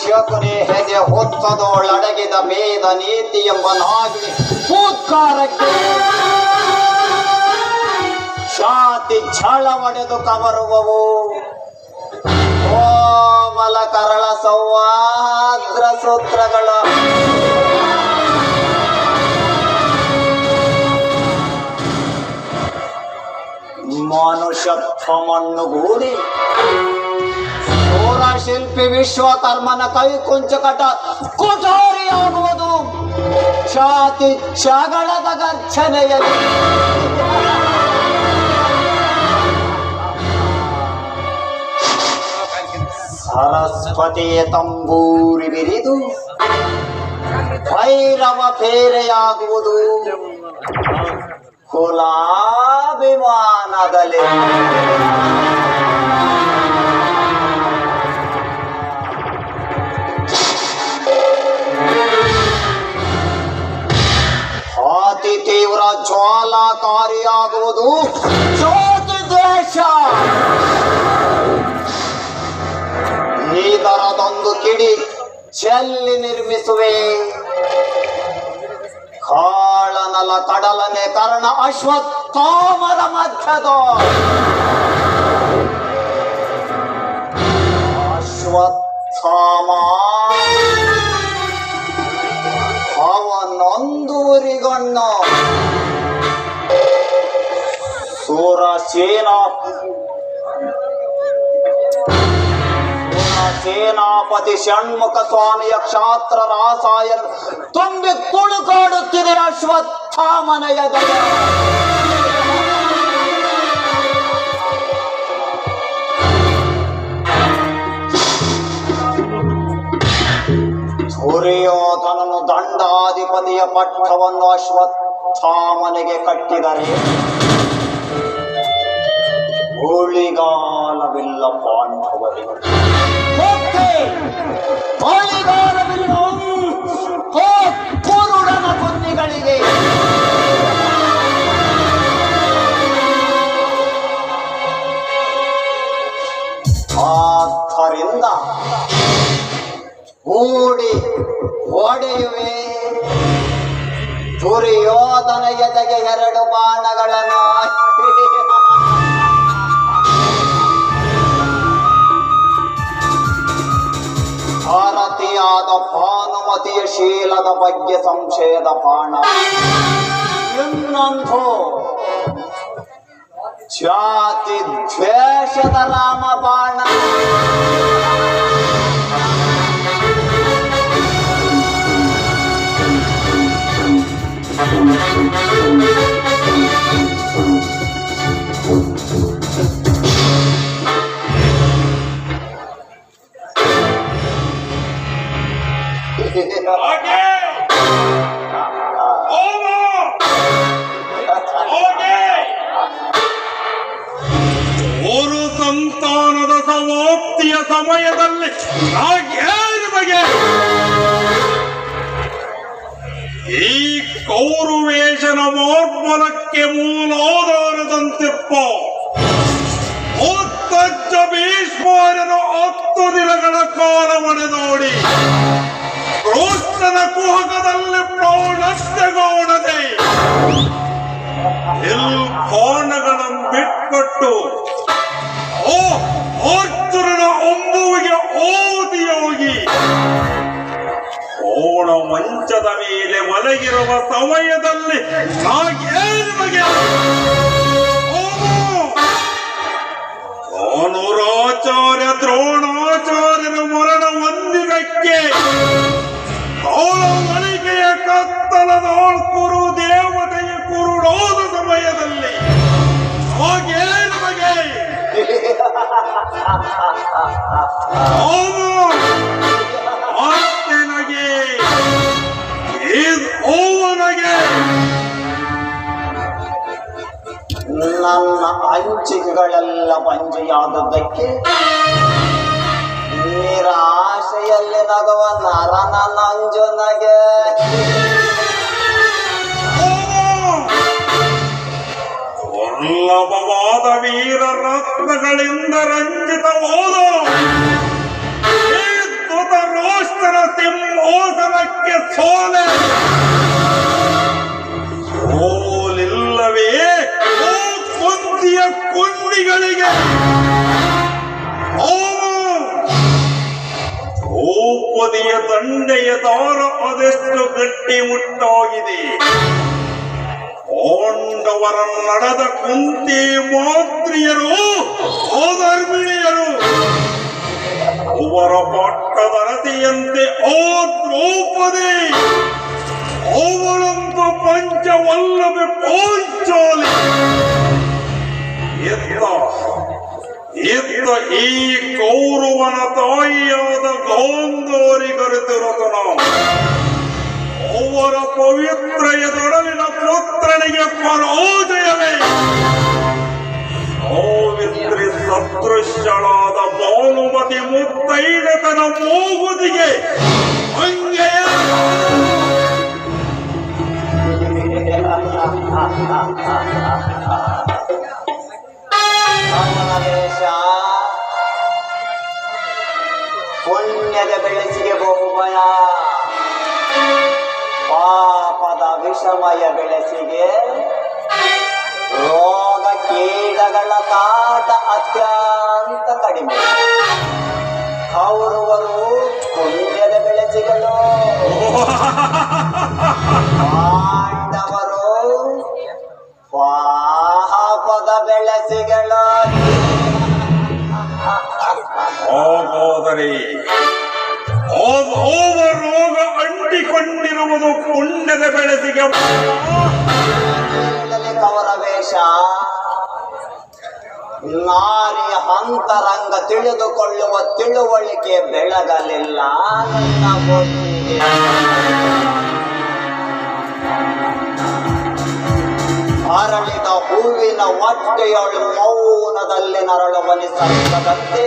ಶಕುನಿ ಹೆದೆ ಹೊತ್ತದೊಳಡಗಿದ ಭೇದ ನೀತಿ ಎಂಬ ನಾಗಿ ಹೂತ್ಕಾರಕ್ಕೆ ಶಾತಿ ಛಳ ಒಡೆದು ಕವರುವವು. ಕೋಮಲ ಕರಳ ಸೌವಾದ್ರ ಸೂತ್ರಗಳು ಮನುಷ್ಯತ್ವ ಮಣ್ಣುಗೂಡಿ ಸೌರ ಶಿಲ್ಪಿ ವಿಶ್ವಕರ್ಮನ ಕೈ ಕುಂಚಕಟ ಕುಠಾರಿಯಾಗುವುದು ಛಾತಿ ಚಗಳದ ಗರ್ಜನೆಯಲ್ಲಿ ಸರಸ್ವತಿಯ ತಂಬೂರಿ ಬಿರಿದು ಭೈರವ ಫೇರೆಯಾಗುವುದು ಕುಲಾಭಿಮಾನದಲ್ಲಿ. ಅತಿ ತೀವ್ರ ಜ್ವಾಲಾಕಾರಿಯಾಗುವುದು ಜ್ಯೋತಿ ದ್ವೇಷ. ನೀದರದೊಂದು ಕಿಡಿ ಚೆಲ್ಲಿ ನಿರ್ಮಿಸುವೆ. ಕಾಳನಲ ಕಡಲನೆ ಕರ್ಣ ಅಶ್ವತ್ಥಾಮರ ಮಧ್ಯದ. ಅಶ್ವತ್ಥಾಮ ಅವನೊಂದೂರಿಗಣ್ಣ ಸೂರಸೇನ ಸೇನಾಪತಿ ಷಣ್ಮುಖ ಸ್ವಾಮಿಯ ಕ್ಷಾತ್ರ ರಾಸಾಯನ ತುಂಬಿ ಕುಳುಕಾಡುತ್ತಿದೆ ಅಶ್ವತ್ಥಾಮನೆಯ ದಯ ದುರ್ಯೋಧನನು ದಂಡಾಧಿಪತಿಯ ಪಟ್ಟವನ್ನು ಅಶ್ವತ್ಥಾಮನೆಗೆ ಕಟ್ಟಿದರೆ ಹೋಳಿಗಾಲವಿಲ್ಲ ಪಾಂಡವರಿಗೆ. ಮತ್ತೆ ಒಡೆಯುವೆ ದುರ್ಯೋಧನ ಎದೆಗೆ ಎರಡು ಬಾಣಗಳನ್ನು? ಭಾರತೀಯಾದ ಭಾನುಮತಿಯ ಶೀಲದ ಬಗ್ಗೆ ಸಂಶಯದ ಬಾಣ. ಇನ್ನೊಂದು ಜಾತಿ ದ್ವೇಷದ ರಾಮ ಬಾಣ. ಹಾಗೆ ಕ್ರೋಸ್ತನ ಕುಹಕದಲ್ಲಿ ಪ್ರೌಢಸ್ಯಗೋಣದೆ ಎಲ್ ಕೋಣಗಳನ್ನು ಬಿಟ್ಕೊಟ್ಟು ಓ ಅರ್ಜುನನ ಒಂಬುವಿಗೆ ಓದಿಯೋಗಿ ಕೋಣ ಮಂಚದ ಮೇಲೆ ಮಲಗಿರುವ ಸಮಯದಲ್ಲಿ ನಾಗೇನು ಬಗೆ ಧನುರಾಚಾರ್ಯ ದ್ರೋಣಾಚಾರ್ಯರ ಮರಣ ಹೊಂದಿದಕ್ಕೆ ಕತ್ತಲದ ಕುರು, ದೇವತೆಯ ಕುರುಡೋದ ಸಮಯದಲ್ಲಿ. ಹಾಗೇನು ಬಗೆ ಆತನಗೆ ಓವನಗೆ ನನ್ನ ಅಂಚಿಕೆಗಳೆಲ್ಲ ಬಂಜೆಯಾದದ್ದಕ್ಕೆ ನಿರಾಶೆಯಲ್ಲಿ ನಗವ ನರನ ನಂಜುನಗೆ. ದುರ್ಲಭವಾದ ವೀರ ರತ್ನಗಳಿಂದ ರಂಜಿತವಾದ ರೋಷ್ಟರ ಸಿಂಹೋಸನಕ್ಕೆ ಸೋಲೆ. ಸೋಲಿಲ್ಲವೇ ಓ ಕುಂದಿಯ ಕುಂದಿಗಳಿಗೆ ಓ ದ್ರೌಪದಿಯ ದಂಡೆಯ ದಾರ ಅದೆಷ್ಟು ಗಟ್ಟಿ ಮುಟ್ಟಾಗಿದೆ ಪಾಂಡವರ ನಡೆದ ಕುಂತಿ ಮಾತ್ರಿಯರು ಸೋಧರ್ಮಿಣಿಯರು ಅವರ ಪಟ್ಟದರತಿಯಂತೆ ಓ ದ್ರೌಪದಿ ಅವಳಂತೂ ಪಂಚವಲ್ಲವೆ ಪಂಚೋಲಿ ಎತ್ತ ಎತ್ತ ಈ ಕೌರವನ ತಾಯಿಯಾದ ಗಾಂಧಾರಿ ಕರೆತಿರುತ್ತನ ಅವರ ಪವಿತ್ರ ಎದುರಲಿನ ಪುತ್ರನಿಗೆ ಪರೋಜಯವೇ? ಸಾವಿತ್ರಿ ಸದೃಶ್ಯಳಾದ ಭಾನುಮತಿ ಮುತ್ತೈಡತನ ಮೂಗುದಿಗೆ. ವೇಷ ಪುಣ್ಯದ ಬೆಳೆಸಿಗೆ ಬಹುಭಯ ಪಾಪದ ವಿಷಮಯ ಬೆಳೆಸಿಗೆ ರೋಗ ಕೀಡಗಳ ಕಾಟ ಅತ್ಯಂತ ಕಡಿಮೆ. ಕೌರವರು ಪುಣ್ಯದ ಬೆಳೆಸಿಗಳು ಪಾಂಡವರು ಪಾಪದ ಬೆಳೆಸಿಗಳು ರೋಗ ಅಂಟಿಕೊಂಡಿರುವುದು ಪುಣ್ಯದ ಬೆಳೆಸಿಗೆ ಕವರವೇಶ ನಾರಿಯ ಅಂತರಂಗ ತಿಳಿದುಕೊಳ್ಳುವ ತಿಳುವಳಿಕೆ ಬೆಳಗಲಿಲ್ಲ. ಅರಳಿದ ಹೂವಿನ ಒಟ್ಟೆಯೊಳು ಮೌನದಲ್ಲಿ ನರಳು ನಿಸರ್ಗದಂತೆ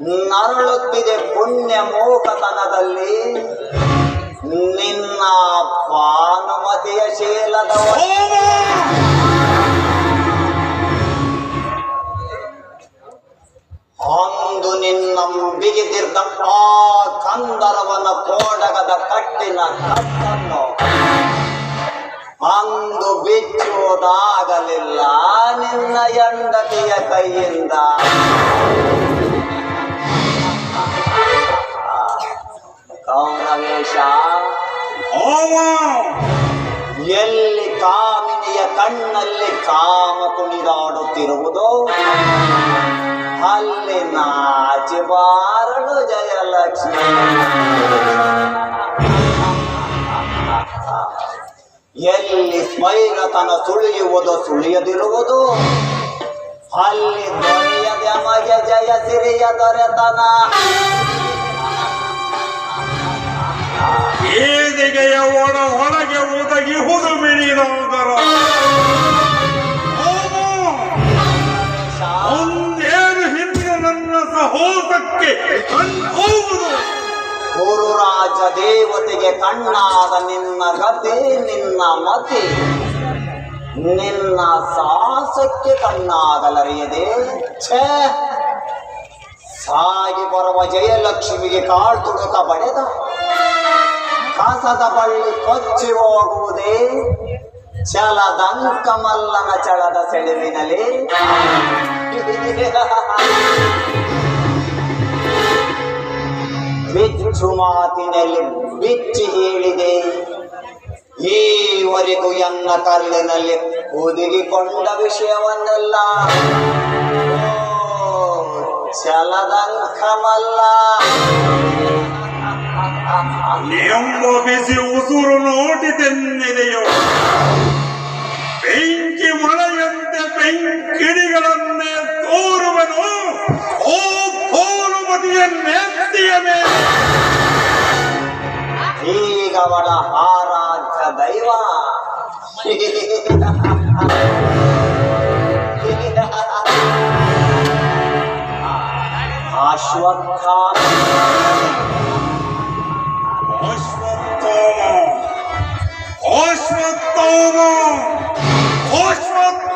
ನರಳುತ್ತಿದೆ ಪುಣ್ಯ ಮೋಕತನದಲ್ಲಿ ನಿನ್ನ ಭಾನುಮತಿಯ ಶೀಲದ ಅಂದು ನಿನ್ನ ಬಿಗಿದಿರ್ದ ಆ ಕಂದರವನ ಕೋಡಗದ ಕಟ್ಟಿನ ಕಟ್ಟನ್ನು ಅಂದು ಬಿಚ್ಚುವುದಾಗಲಿಲ್ಲ ನಿನ್ನ ಎಂಡತಿಯ ಕೈಯಿಂದ. ಕೌರವೇಶ ಎಲ್ಲಿ ಕಾಮಿನಿಯ ಕಣ್ಣಲ್ಲಿ ಕಾಮ ಕುಣಿದಾಡುತ್ತಿರುವುದೋ? ಅಲ್ಲಿ ನಾಚಿ ಬಾರಳು ಜಯಲಕ್ಷ್ಮಿ. ಎಲ್ಲಿ ಸ್ಮೈರತನ ಸುಳಿಯುವುದು ಸುಳಿಯದಿರುವುದು? ಅಲ್ಲಿ ದೊರೆಯದ ಮಗೆ ಜಯ ಸಿರಿಯ ದೊರೆತನ. ಏದಿಗೆಯ ಒಳ ಹೊರಗೆ ಒದಗಿ ಹುದು ಹೋಮ ಒಂದೇನು ಹಿಂದೆ ನನ್ನ ಸಹೋದಕ್ಕೆ ಗುರುರಾಜ ದೇವತೆಗೆ ಕಣ್ಣಾದ ನಿನ್ನ ಗತಿ, ನಿನ್ನ ಮತಿ. ನಿನ್ನ ಸಾಹಸಕ್ಕೆ ಕಣ್ಣಾಗಲರಿಯದೆ. ಸಾಗಿ ಬರುವ ಜಯಲಕ್ಷ್ಮಿಗೆ ಕಾಳ್ ತುಡುಕ ಬಡೆದ. ಕಸದ ಬಳ್ಳಿ ಕೊಚ್ಚಿ ಹೋಗುವುದೇ ಚಲದಂಕಮಲ್ಲನ ಚಳದ ಸೆಳೆವಿನಲ್ಲಿ. ಬಿಚ್ಚು ಮಾತಿನಲ್ಲಿ ಬಿಚ್ಚಿ ಹೇಳಿದೆ ಈವರೆಗೂ ಎನ್ನ ಕಲ್ಲಿನಲ್ಲಿ ವಿಷಯವನ್ನಲ್ಲ ವಿಷಯವನ್ನೆಲ್ಲ. ಓ, ಛಲದಂಕಮಲ್ಲ ಎಂಬ ಬಿಸಿ ಉಸುರು ನೋಡಿ ತೆನ್ನಿದೆಯೋ ಬೆಂಕಿ ಮಳೆಯಂತೆ ಬೆಂಕಿಡಿಗಳನ್ನೇ ತೋರುವನು ಓ ಪೌರುಮತಿಯ ನೆತ್ತಿಯ ಮೇಲೆ. ಈಗ ಅವಳ ಆರಾಧ್ಯ ದೈವ. ಅಶ್ವತ್ಥಾಮ ಅಶ್ವತ್ಥಾಮ ಅಶ್ವತ್ಥಾಮ ಅಶ್ವತ್ಥಾಮ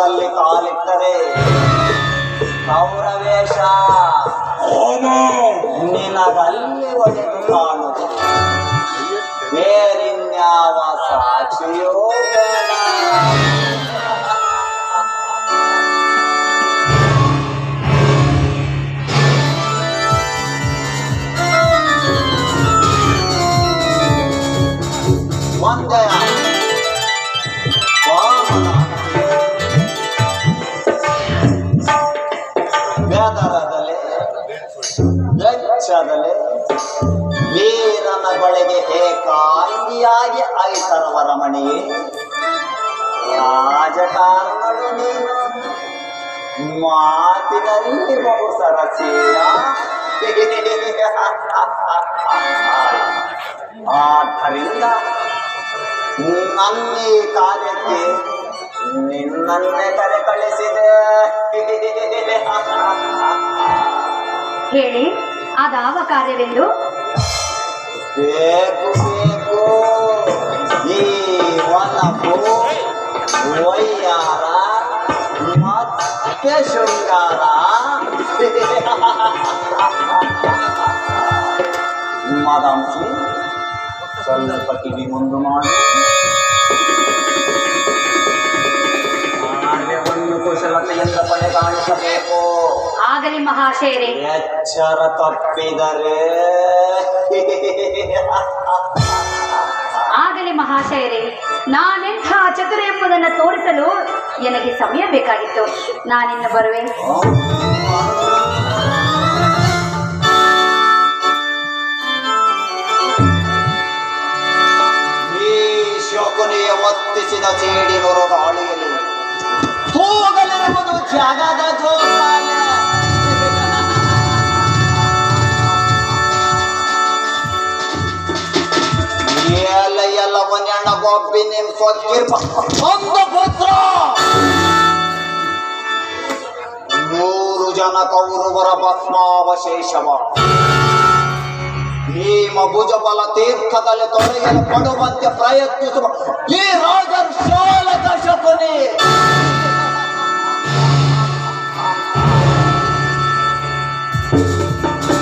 ಸ್ಥಳದಲ್ಲಿ ಕಾಲಿಟ್ಟರೆ ಕೌರವೇಶ ನಿನಗಲ್ಲಿ ಒಡೆದು ಕಾಣುವುದು. ಬೇರಿನ್ಯಾವ ಸಾಕ್ಷಿಯೋ ಆದ್ದರಿಂದ ನನ್ನ ಈ ಕಾರ್ಯಕ್ಕೆ ನಿನ್ನನ್ನೇ ಕರೆ ಕಳಿಸಿದೆ. ಹೇಳಿ ಅದಾವ ಕಾರ್ಯವೆಂದು? ಬೇಕು ಬೇಕು. ಈ ಒಲಪು ವೈಯಾರ ಮತ್ತೆ ಶೃಂಗಾರ ಮದಂಸಿ ಸ್ವಲ್ಪ ಕಿವಿ ಮುಂದು ಮಾಡಿ. ಕಾರ್ಯವನ್ನು ಕುಶಲತೆಯಿಂದ ಪಡೆ ಕಾಣಿಸಬೇಕು ಆಗಲಿ ಮಹಾಶಯರೇ. ಎಚ್ಚರ ತಪ್ಪಿದರೆ. ಆಗಲಿ ಮಹಾಶಯರೇ ನಾನೆಂಥ ಚತುರ ಎಂಬುದನ್ನು ತೋರಿಸಲು ನನಗೆ ಸಮಯ ಬೇಕಾಗಿತ್ತು. ನಾನಿನ್ನು ಬರುವೆ. ಶಕುನಿಯ ಒತ್ತಿಸಿದ ಚೇಡಿನೊರು ಹಾಳಿಯಲ್ಲಿ. ತೂಗಲಿರುವುದು ಜಾಗದ ಜೋಪಾಲ ಎಲ್ಲ ಒಂದೆಣ್ಣ ಗೊಬ್ಬಿ ಒಂದು ಪುತ್ರ. ನೂರು ಜನ ಕೌರವರ ಭೀಮ ಭುಜಬಲ ತೀರ್ಥದಲ್ಲಿ ತೊಳೆಯಲು ಪಡುವಂತೆ ಪ್ರಯತ್ನಿಸುವ ಈ ರಾಜರ್ ಶಾಲಕ ಶಕುನಿ.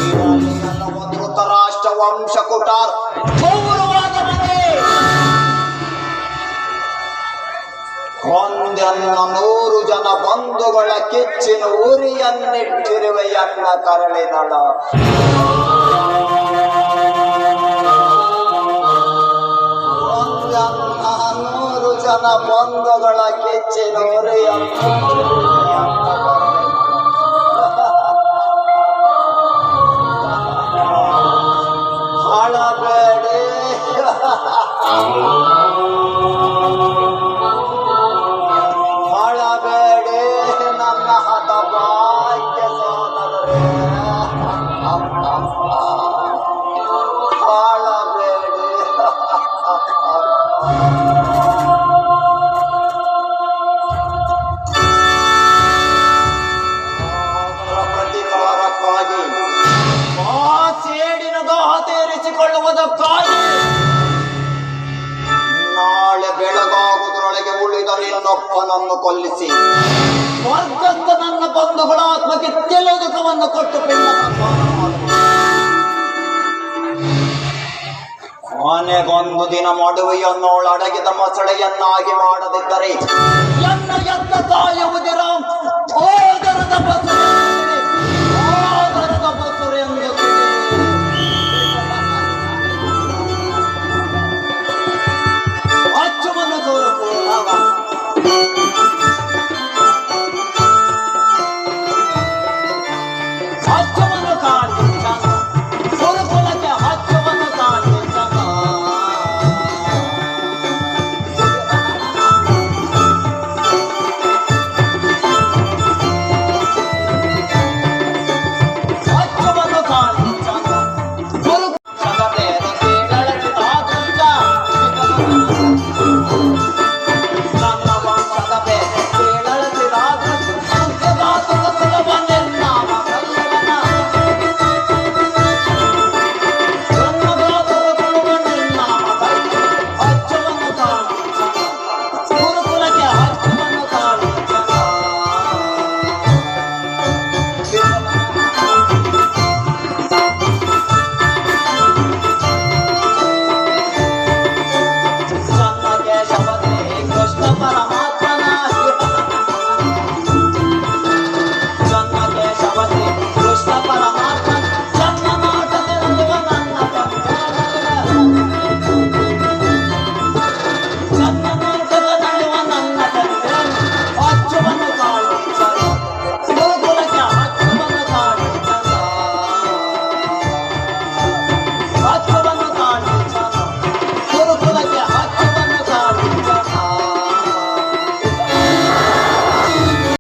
ಇವರಲ್ಲಿ ಧೃತರಾಷ್ಟ್ರ ವಂಶ ಕುಟಾರ್. ಒಂದೆನ್ನ ನೂರು ಜನ ಬಂಧುಗಳ ಕಿಚ್ಚಿನ ಉರಿಯನ್ನಿಟ್ಟಿರುವೆ ಎನ್ನ ಕರಳಿನಳ. ಬಂಧುಗಳ ಕಿಚ್ಚಿನೋರಿ ತೀರಿಸಿಕೊಳ್ಳುವುದಕ್ಕಾಗಿ ನಾಳೆ ಬೆಳಗಾಗುವುದರೊಳಗೆ ಉಳಿದ ನಿನ್ನೊಪ್ಪನನ್ನು ಕೊಲ್ಲಿಸಿ. ಸ್ವರ್ಗಸ್ಥ ನನ್ನ ಬಂಧುಗಳ ಆತ್ಮಕ್ಕೆ ತೆಲುಗುಕವನ್ನು ಕೊಟ್ಟು. ಕೊನೆಗೊಂದು ದಿನ ಮಡುವೆಯನ್ನೋಳು ಅಡಗಿದ ಮೊಸಳೆಯನ್ನಾಗಿ ಮಾಡದಿದ್ದರೆ. ಎನ್ನ ಎತ್ತ ಕಾಯುವುದಿರ